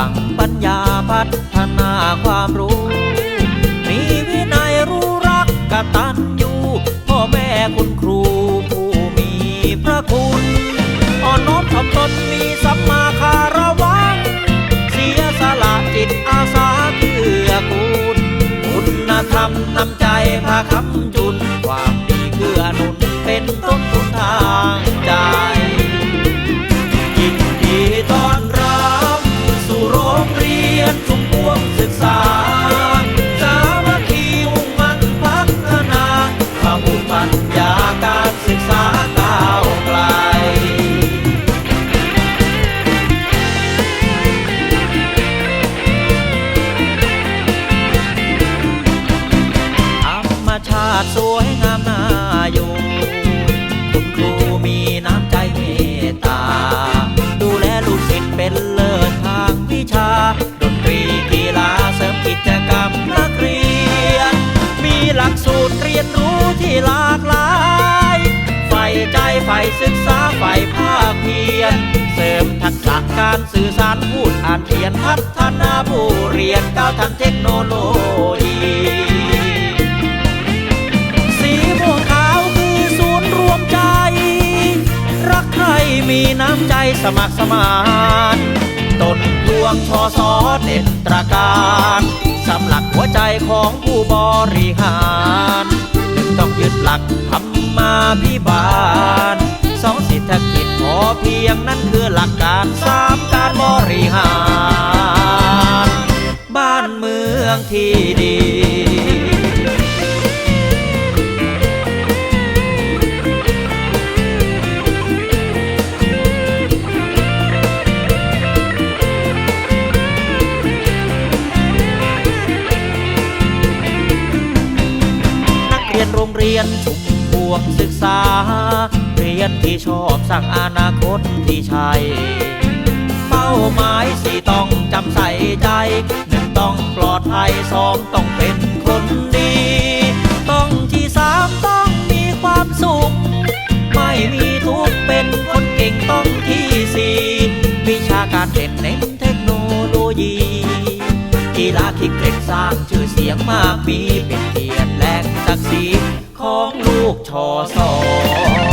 ฝังปัญญาพัฒนาความรู้ มีวินัยรู้รักกตัญญูพ่อแม่คุณครูผู้มีพระคุณอ่อนน้อมทำตนมีสัมมาคารวะเสียสละจิตอาสาเพื่อกูลคุณธรรมนำใจพาคำจุ มชาติสวยงามน่าอยู่คุณครูมีน้ำใจเมตตา ดูแลลูกศิษย์เป็นเลิศทางวิชา ดนตรีกีฬาเสริมกิจกรรมนักเรียน มีหลักสูตรเรียนรู้ที่หลากหลายใฝ่ใจใฝ่ศึกษาใฝ่ภาคเพียร เสริมทักษะการสื่อสารพูดอ่านเขียนพัฒนาผู้เรียนก้าวทันเทคโนโลยี มีน้ำใจสมัครสมานตนดวงชอสอเด่นตราการสำหลักหัวใจของผู้บริหารหนึ่งต้องยึดหลักธรรมาพิบาลสองเศรษฐกิจพอเพียงนั้นคือหลักการสามการบริหาร บ้านเมืองที่ดี รียนโรงเรียนชุมพวงศึกษา เรียนที่ชอบสร้างอนาคตที่ใช่เป้าหมายสี่ต้องจำใส่ใจหนึ่งต้องปลอดภัยสองต้องเป็นคนดี ต้องที่สามต้องมีความสุข ไม่มีทุกเป็นคนเก่งต้องที่สี่วิชาการเด่นเน้นเทคโนโลยีกีฬาคิกเก็ตสร้างชื่อเสียงมากมีเป็นเกียรติแหล่งศักดิ์ศรี ของลูกชอสอ